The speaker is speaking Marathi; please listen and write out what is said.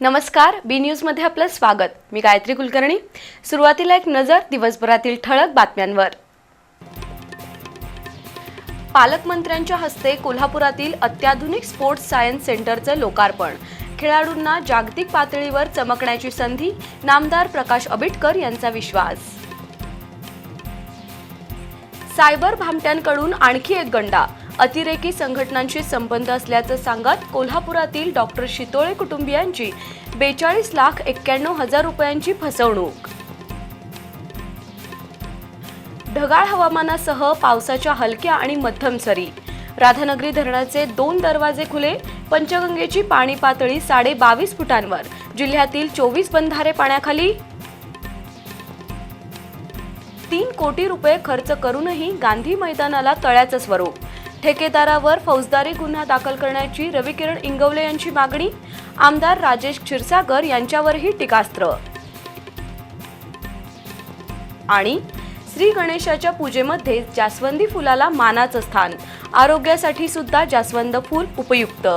नमस्कार बी न्यूजमध्ये आपलं स्वागत. मी गायत्री कुलकर्णी. सुरुवातीला एक नजर दिवसभरातील ठळक बातम्यांवर. पालकमंत्र्यांच्या हस्ते कोल्हापुरातील अत्याधुनिक स्पोर्ट्स सायन्स सेंटरचं लोकार्पण. खेळाडूंना जागतिक पातळीवर चमकण्याची संधी नामदार प्रकाश आंबेडकर यांचा विश्वास. सायबर भामट्यांकडून आणखी एक गंडा. अतिरेकी संघटनांशी संबंध असल्याचं सांगत कोल्हापुरातील डॉक्टर शितोळे कुटुंबियांची बेचाळीस लाख एक्क्याण्णव हजार रुपयांची फसवणूक. ढगाळ हवामानासह पावसाच्या हलक्या आणि मध्यम सरी. राधानगरी धरणाचे दोन दरवाजे खुले पंचगंगेची पाणी पातळी साडे बावीस फुटांवर. जिल्ह्यातील चोवीस बंधारे पाण्याखाली. तीन कोटी रुपये खर्च करूनही गांधी मैदानाला तळ्याचं स्वरूप. ठेकेदारावर फौजदारी गुन्हा दाखल करण्याची रविकिरण इंगवले यांची मागणी आमदार राजेश क्षीरसागर यांच्यावरही टीकास्त्र. आणि श्री गणेशाच्या पूजेमध्ये जास्वंदी फुलाला मानाचं स्थान. आरोग्यासाठी सुद्धा जास्वंद फूल उपयुक्त.